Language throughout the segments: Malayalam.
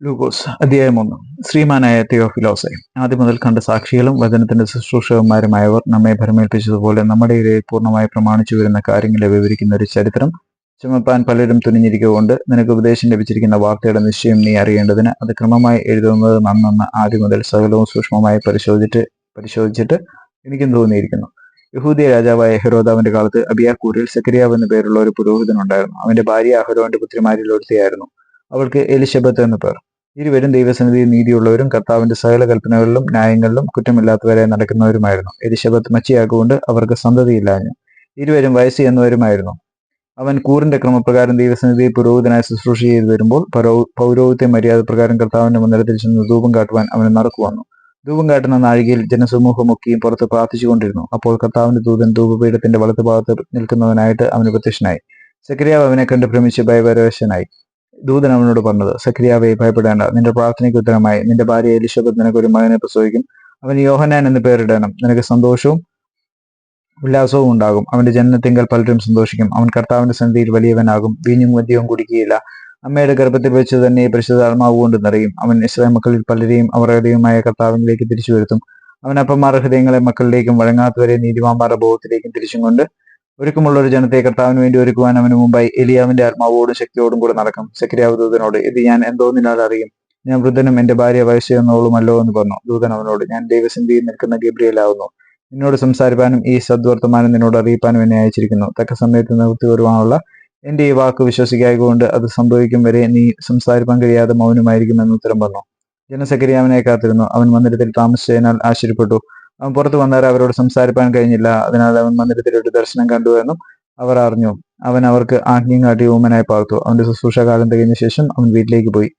ലൂക്കോസ് അധ്യായം ഒന്ന് ശ്രീമാനായ തിയോഫിലോസെ ആദ്യം മുതൽ കണ്ട സാക്ഷികളും വചനത്തിന്റെ ശുശ്രൂഷകന്മാരുമായവർ നമ്മെ ഭരമേൽപ്പിച്ചതുപോലെ നമ്മുടെ ഇടയിൽ പൂർണമായി പ്രമാണിച്ചു വരുന്ന കാര്യങ്ങളെ വിവരിക്കുന്ന ഒരു ചരിത്രം ചുമപ്പാൻ പലരും തുനിഞ്ഞിരിക്കുകൊണ്ട് നിനക്ക് ഉപദേശം ലഭിച്ചിരിക്കുന്ന വാർത്തയുടെ നിശ്ചയം നീ അറിയേണ്ടതിന് അത് ക്രമമായി എഴുതുന്നത് നന്നെന്ന് ആദ്യം മുതൽ സകലവും സൂക്ഷ്മമായി പരിശോധിച്ചിട്ട് പരിശോധിച്ചിട്ട് എനിക്കും തോന്നിയിരിക്കുന്നു. യഹൂദിയ രാജാവായ ഹെറോദാവിന്റെ കാലത്ത് അബിയാക്കൂരിൽ സെക്രിയാവ് എന്ന പേരുള്ള ഒരു പുരോഹിതനുണ്ടായിരുന്നു. അവന്റെ ഭാര്യ അഹരോന്റെ പുത്രിമാരിൽ ഒരുത്തിയായിരുന്നു. അവൾക്ക് എലിശബത്ത് എന്ന് പേർ. ഇരുവരും ദൈവസന്നിധിയിൽ നീതിയുള്ളവരും കർത്താവിന്റെ സകല കൽപ്പനകളിലും ന്യായങ്ങളിലും കുറ്റമില്ലാത്തവരെ നടക്കുന്നവരുമായിരുന്നു. എലിശബത്ത് മച്ചിയാകൊണ്ട് അവർക്ക് സന്തതിയില്ലാഞ്ഞു. ഇരുവരും വയസ്സ് എന്നവരുമായിരുന്നു അവൻ കൂറിന്റെ ക്രമപ്രകാരം ദൈവസന്നിധിയിൽ പുരോഹിതനായി ശുശ്രൂഷ ചെയ്തു വരുമ്പോൾ പൗരോഹിത്യ മര്യാദ പ്രകാരം കർത്താവിന്റെ മന്ദിരത്തിൽ ചെന്ന് ധൂപം കാട്ടുവാൻ അവന് നടക്കു വന്നു. ധൂപം കാട്ടുന്ന നാഴികയിൽ ജനസമൂഹമൊക്കെയും പുറത്ത് പ്രാർത്ഥിച്ചുകൊണ്ടിരുന്നു അപ്പോൾ കർത്താവിന്റെ ദൂതൻ ധൂപപീഠത്തിന്റെ വലത്തുഭാഗത്ത് നിൽക്കുന്നവനായിട്ട് അവന് പ്രത്യക്ഷനായി. സെക്രിയാവ് അവനെ കണ്ട് ഭ്രമിച്ച് ഭയപരവശനായി. ദൂതൻ അവനോട് പറഞ്ഞത് സക്രിയാവെ ഭയപ്പെടേണ്ട. നിന്റെ പ്രാർത്ഥനയ്ക്ക് ഉത്തരമായി. നിന്റെ ഭാര്യ എലിശബത്ത് നിനക്ക് ഒരു മകനെ പ്രസവിക്കും. അവൻ യോഹനാൻ എന്ന് പേരിടണം. നിനക്ക് സന്തോഷവും ഉല്ലാസവും ഉണ്ടാകും. അവന്റെ ജനനത്തിങ്കൽ പലരും സന്തോഷിക്കും. അവൻ കർത്താവിന്റെ സന്ധിയിൽ വലിയവനാകും. വീഞ്ഞും മദ്യവും കുടിക്കുകയില്ല. അമ്മയുടെ ഗർഭത്തിൽ വെച്ച് തന്നെ പരിശുദ്ധാത്മാവ് കൊണ്ട് നിറയും. അവൻ ഇസ്രായേൽ മക്കളിൽ പലരെയും അവരുടെ ദൈവമായ കർത്താവിലേക്ക് തിരിച്ചു വരുത്തും അവൻ അപ്പന്മാരുടെ ഹൃദയങ്ങളെ മക്കളിലേക്കും വഴങ്ങാത്തവരെ നീതിമാന്മാരുടെ ബോധത്തിലേക്കും തിരിച്ചും കൊണ്ട് ഒരുക്കമുള്ള ഒരു ജനത്തെ കർത്താവിന് വേണ്ടി ഒരുക്കുവാൻ അവന് മുമ്പായി എലിയാവിന്റെ ആത്മാവോടും ശക്തിയോടും കൂടെ നടക്കും. സക്രിയാവ് ദൂതനോട് ഇത് ഞാൻ എന്തോ എന്തോന്നിനാൽ അറിയും. ഞാൻ വൃദ്ധനും എന്റെ ഭാര്യ വയസ്സെന്നോളുമല്ലോ എന്ന് പറഞ്ഞു. ദൂതൻ അവനോട് ഞാൻ ദൈവസന്ധിയിൽ നിൽക്കുന്ന ഗബ്രിയലാവുന്നു. നിന്നോട് സംസാരിപ്പാനും ഈ സദ്വർത്തമാനം നിന്നോട് അറിയിപ്പാനും എന്നെ അയച്ചിരിക്കുന്നു. തക്ക സമയത്ത് നിവൃത്തി വരുവാനുള്ള എന്റെ ഈ വാക്ക് വിശ്വസിക്കായകൊണ്ട് അത് സംഭവിക്കും വരെ നീ സംസാരിപ്പാൻ കഴിയാതെ മൗനമായിരിക്കും എന്ന് ഉത്തരം പറഞ്ഞു. ജനസക്രിയാവിനെ കാത്തിരുന്നു. അവൻ മന്ദിരത്തിൽ താമസിച്ചതിനാൽ ആശ്ചര്യപ്പെട്ടു. പുറത്തു വന്നാൽ അവരോട് സംസാരിപ്പാൻ കഴിഞ്ഞില്ല. അതിനാൽ അവൻ മന്ദിരത്തിൽ ഒരു ദർശനം കണ്ടു എന്നും അവർ അറിഞ്ഞു. അവൻ അവർക്ക് ആജ്ഞയും കാട്ടി ഊമനായി പാർത്തു. അവന്റെ ശുശ്രൂഷകാലം തികഞ്ഞ ശേഷം അവൻ വീട്ടിലേക്ക് പോയി.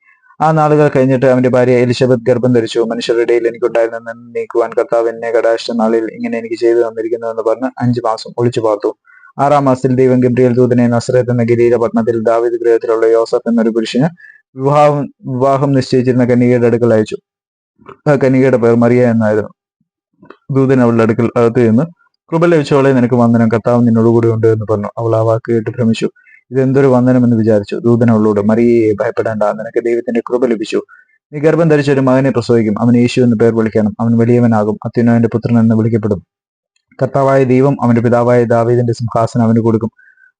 ആ നാളുകൾ കഴിഞ്ഞിട്ട് അവന്റെ ഭാര്യ എലിസബത്ത് ഗർഭം ധരിച്ചു. മനുഷ്യരുടെ ഇടയിൽ എനിക്കുണ്ടായിരുന്ന നീക്കുവാൻ കർത്താവ് എന്നെ കടാശ നാളിൽ ഇങ്ങനെ എനിക്ക് ചെയ്തു തന്നിരിക്കുന്നു എന്ന് പറഞ്ഞ് അഞ്ചു മാസം ഒളിച്ചു പാർത്തു. ആറാം മാസത്തിൽ ദൈവം ഗബ്രിയേൽ ദൂതനെ നസ്രത്ത് എന്ന ഗലീല പട്ടണത്തിൽ ദാവിദ് ഗൃഹത്തിലുള്ള യോസഫ് എന്നൊരു പുരുഷന് വിവാഹം വിവാഹം നിശ്ചയിച്ചിരുന്ന കന്യകയുടെ അടുക്കൽ അയച്ചു. കന്യകയുടെ പേർ മറിയ എന്നായിരുന്നു. ദൂതൻ അവളുടെ അടുക്കൽ അകത്ത് ചെന്ന് കൃപ ലഭിച്ചവളെ നിനക്ക് വന്ദനം. കർത്താവ് നിന്നോടുകൂടി ഉണ്ട് എന്ന് പറഞ്ഞു. അവൾ ആ വാക്ക് കേട്ട് ഭ്രമിച്ചു. ഇത് എന്തൊരു വന്ദനം എന്ന് വിചാരിച്ചു? ദൂതൻ അവളോട് മറിയയെ ഭയപ്പെടേണ്ട. നിനക്ക് ദൈവത്തിന്റെ കൃപ ലഭിച്ചു. നീ ഗർഭം ധരിച്ച ഒരു മകനെ പ്രസവിക്കും. അവൻ യേശു എന്ന് പേർ വിളിക്കണം. അവൻ വലിയവനാകും. അത്യുന്നവന്റെ പുത്രൻ എന്ന് വിളിക്കപ്പെടും. കർത്താവായ ദൈവം അവന്റെ പിതാവായ ദാവീദിന്റെ സിംഹാസനം അവന് കൊടുക്കും.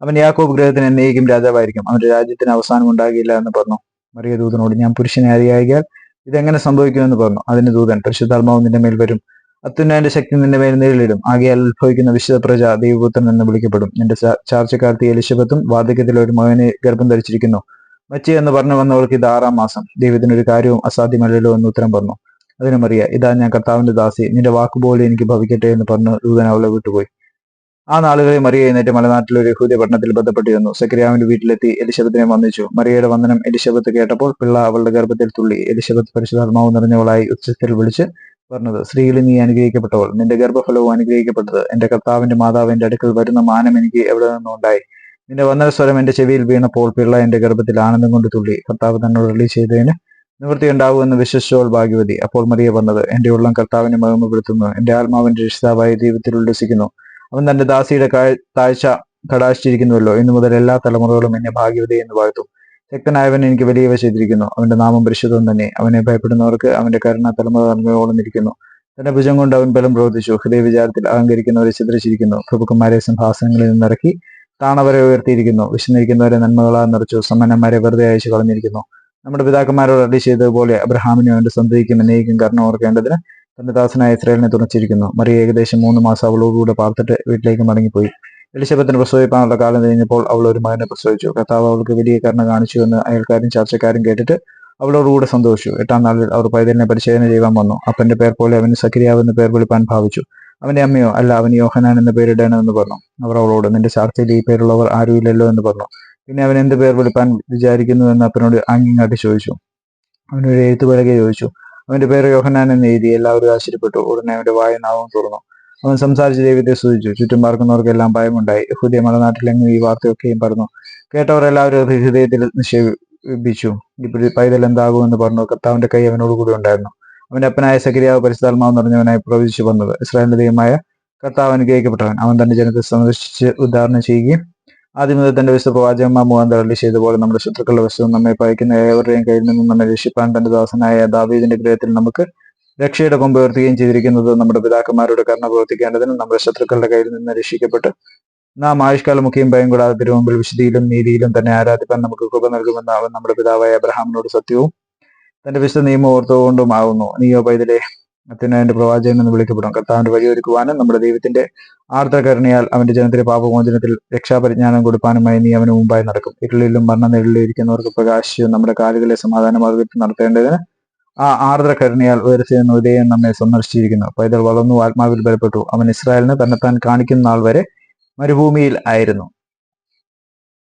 അവൻ യാക്കോബ് ഗ്രഹത്തിന് എന്നേക്കും രാജാവായിരിക്കും. അവന്റെ രാജ്യത്തിന് അവസാനം ഉണ്ടാകില്ല എന്ന് പറഞ്ഞു. മറിയ ദൂതനോട് ഞാൻ പുരുഷനെ അറിയായാൽ ഇതെങ്ങനെ സംഭവിക്കുമെന്ന് പറഞ്ഞു. അതിന് ദൂതൻ പരിശുദ്ധാത്മാവ് നിന്റെ മേൽ വരും. അത്യുന്നതിന്റെ ശക്തി നിന്റെ മേൽ നേരിടും. ആകയാൽ ഉത്ഭവിക്കുന്ന വിശുദ്ധ പ്രജ ദൈവപുത്രൻ എന്ന് വിളിക്കപ്പെടും. നിന്റെ ചാർച്ചക്കാർത്തി എലിശബത്തും വാർദ്ധക്യത്തിൽ ഒരു മകനെ ഗർഭം ധരിച്ചിരിക്കുന്നു. മച്ചി എന്ന് പറഞ്ഞു വന്നവർക്ക് ഇത് ആറാം മാസം. ദൈവത്തിന് ഒരു കാര്യവും അസാധ്യമല്ലല്ലോ എന്ന് ഉത്തരം പറഞ്ഞു. അതിനും മറിയ ഇതാ ഞാൻ കർത്താവിന്റെ ദാസി. നിന്റെ വാക്കുപോലെ എനിക്ക് ഭവിക്കട്ടെ എന്ന് പറഞ്ഞു ദൂതൻ അവളെ വിട്ടുപോയി. ആ നാളുകളിൽ മറിയ എന്നിട്ട് മലനാട്ടിലെ ഒരു യഹൂദ പട്ടണത്തിൽ ബന്ധപ്പെട്ടിരുന്നു. സെക്രിയാവിന്റെ വീട്ടിലെത്തി എലിശബത്തിനെ വന്ദിച്ചു. മറിയയുടെ വന്ദനം എലിശബത്ത് കേട്ടപ്പോൾ പിള്ള അവളുടെ ഗർഭത്തിൽ തുള്ളി. എലിശബത്ത് പരിശുദ്ധാത്മാവ് നിറഞ്ഞവളായി ഉച്ചത്തിൽ വിളിച്ച് പറഞ്ഞത് സ്ത്രീയിൽ നീ അനുഗ്രഹിക്കപ്പെട്ടവൾ നിന്റെ ഗർഭഫലവും അനുഗ്രഹിക്കപ്പെട്ടത് എന്റെ കർത്താവിന്റെ മാതാവിന്റെ അടുക്കൽ വരുന്ന മാനം എനിക്ക് എവിടെ നിന്നുണ്ടായി നിന്റെ വന്ന സ്വരം എന്റെ ചെവിയിൽ വീണപ്പോൾ പിള്ള എന്റെ ഗർഭത്തിൽ ആനന്ദം കൊണ്ട് തുള്ളി. കർത്താവ് തന്നോട് റിലീസ് ചെയ്തതിന് നിവൃത്തി ഉണ്ടാവുമെന്ന് വിശ്വസിച്ചോൾ ഭാഗ്യവതി. അപ്പോൾ മറിയ വന്നത് എന്റെ ഉള്ളം കർത്താവിനെ മഹിമപ്പെടുത്തുന്നു. എന്റെ ആത്മാവിന്റെ രക്ഷിതാവായ ദൈവത്തിൽ ഉല്ലസിക്കുന്നു. അവൻ തന്റെ ദാസിയുടെ താഴ്ച കടാശിച്ചിരിക്കുന്നുവല്ലോ ഇന്നു മുതൽ എല്ലാ തലമുറകളും എന്നെ ഭാഗ്യവതി എന്ന് വാഴ്ത്തും. ശക്തനായവൻ എനിക്ക് വലിയവ ചെയ്തിരിക്കുന്നു. അവന്റെ നാമം പരിശുദ്ധം തന്നെ. അവനെ ഭയപ്പെടുന്നവർക്ക് അവന്റെ കരുണ തലമുറ തലമുറയോളം ഇരിക്കുന്നു. തന്റെ ഭുജം കൊണ്ട് അവൻ ബലം പ്രവർത്തിച്ചു. ഹൃദയ വിചാരത്തിൽ അഹങ്കരിക്കുന്നവരെ ചിദ്രിച്ചിരിക്കുന്നു പ്രഭുക്കന്മാരെ സിംഹാസനങ്ങളിൽ നിന്നിറക്കി താണവരെ ഉയർത്തിയിരിക്കുന്നു. വിശന്നിരിക്കുന്നവരെ നന്മകളാൽ നിറച്ചു. സമ്മന്നന്മാരെ വെറുതെ അയച്ചു കളഞ്ഞിരിക്കുന്നു. നമ്മുടെ പിതാക്കന്മാരോട് അടി ചെയ്തതുപോലെ അബ്രഹാമിനെ അവന്റെ സന്തതിക്കും എന്നേക്കും കരുണ ഓർക്കേണ്ടതിന് തന്റെ ദാസനായ ഇസ്രായേലിനെ തുണച്ചിരിക്കുന്നു മറിയ ഏകദേശം മൂന്ന് മാസം അവളോടുകൂടെ പാർത്തിട്ട് വീട്ടിലേക്ക് മടങ്ങിപ്പോയി. എലിശബത്തിന് പ്രസവിപ്പാനുള്ള കാലം കഴിഞ്ഞപ്പോൾ അവൾ ഒരു മകനെ പ്രസവിച്ചു. കർത്താവ് അവൾക്ക് വലിയ കരുണ കാണിച്ചു എന്ന് അയൽക്കാരും ചർച്ചക്കാരും കേട്ടിട്ട് അവളോടുകൂടെ സന്തോഷിച്ചു. എട്ടാം നാളിൽ അവർ പൈതലിനെ പരിശോധന ചെയ്യാൻ വന്നു. അപ്പന്റെ പേർ പോലെ അവന് സക്രിയാവെന്ന് പേർ വിളിപ്പാൻ ഭാവിച്ചു. അവന്റെ അമ്മയോ അല്ല അവന് യോഹനാൻ എന്ന് പേരിടണമെന്ന് പറഞ്ഞു. അവർ അവളോട് നിന്റെ ചാർച്ചയിൽ ഈ പേരുള്ളവർ ആരുമില്ലല്ലോ എന്ന് പറഞ്ഞു. പിന്നെ അവൻ എന്ത് പേർ വിളിപ്പാൻ വിചാരിക്കുന്നു എന്ന് അപ്പനോട് ആംഗ്യങ്ങാട്ടി ചോദിച്ചു. അവനൊരു എഴുത്തുപലകെ ചോദിച്ചു. അവന്റെ പേര് യോഹനാൻ എന്ന് എഴുതി എല്ലാവരും ആശ്ചര്യപ്പെട്ടു. ഉടനെ അവന്റെ വായനാവും തുറന്നു. അവൻ സംസാരിച്ച് ദൈവത്തെ സൂചിച്ചു ചുറ്റും പാർക്കുന്നവർക്കെല്ലാം ഭയമുണ്ടായി. യഹൂദിയ മലനാട്ടിലെങ്ങും ഈ വാർത്തയൊക്കെയും പറഞ്ഞു കേട്ടവർ എല്ലാവരും ഹൃദയത്തിൽ നിക്ഷേപിച്ചു. ഇപ്പോഴും പൈതൽ എന്താകുമെന്ന് പറഞ്ഞു. കർത്താവിന്റെ കൈ അവനോട് കൂടി ഉണ്ടായിരുന്നു. അവന്റെ അപ്പനായ സക്രിയാവ് പരിശുദ്ധാത്മാവ് നിറഞ്ഞവനായി പ്രവചിച്ചു വന്നത്. ഇസ്രായേലിന്റെ ദൈവമായ കർത്താവ് അനുഗ്രഹിക്കപ്പെട്ടവൻ. അവൻ തന്റെ ജനത്തെ സന്ദർശിച്ച് ഉദ്ധാരണം ചെയ്യുകയും ആദ്യം മുതൽ തന്റെ വിശുദ്ധ പ്രവാചകന്മാർ മുഖാന്തരം അരുളി ചെയ്തപോലെ നമ്മുടെ ശത്രുക്കളുടെ വശവും നമ്മെ പയക്കുന്ന ഏവരുടെയും കയ്യിൽ നിന്നും നമ്മെ രക്ഷിപ്പാൻ തന്റെ ദാസനായ ദാവീദിന്റെ ഗ്രഹത്തിൽ നമുക്ക് രക്ഷയുടെ കൊമ്പ് ഉയർത്തുകയും ചെയ്തിരിക്കുന്നത് നമ്മുടെ പിതാക്കന്മാരുടെ കരുണ പ്രവർത്തിക്കേണ്ടതിനും നമ്മുടെ ശത്രുക്കളുടെ കയ്യിൽ നിന്ന് രക്ഷിക്കപ്പെട്ട് നാം ആയുഷ്കാല മുഖ്യം ഭയം കൂടാതെ തിരുമുമ്പിൽ വിശുദ്ധിയിലും നീതിയിലും തന്നെ ആരാധിപ്പാൻ നമുക്ക് കൃപ നൽകുമെന്ന് അവൻ നമ്മുടെ പിതാവായ അബ്രഹാമിനോട് സത്യവും തന്റെ വിശുദ്ധ നിയമം ഓർത്തുകൊണ്ടും ആവുന്നു. നീയോ പൈതലെ അത്യനായന്റെ പ്രവാചകൻ എന്ന് വിളിക്കപ്പെടും. കർത്താവിന്റെ വഴിയൊരുക്കുവാനും നമ്മുടെ ദൈവത്തിന്റെ ആർദ്രകരുണയാൽ അവന്റെ ജനത്തിന്റെ പാപമോചനത്തിൽ രക്ഷാപരിജ്ഞാനം കൊടുപ്പാനുമായി നീ അവന് മുമ്പായി നടക്കും. ഇരുളിലും മരണ ഇരിക്കുന്നവർക്ക് പ്രകാശിച്ചും നമ്മുടെ കാലുകളെ സമാധാനമാർഗത്തിൽ നടത്തേണ്ടതിന് ആ ആർദ്ര ഉയർച്ചയെന്ന് ഉയർത്തിയെന്ന ഉദയം നമ്മെ സന്ദർശിച്ചിരിക്കുന്നു. പൈതൽ വളർന്നു ആത്മാവിൽ ബലപ്പെട്ടു. അവൻ ഇസ്രായേലിന് തന്നെത്താൻ കാണിക്കുന്ന നാൾ വരെ മരുഭൂമിയിൽ ആയിരുന്നു.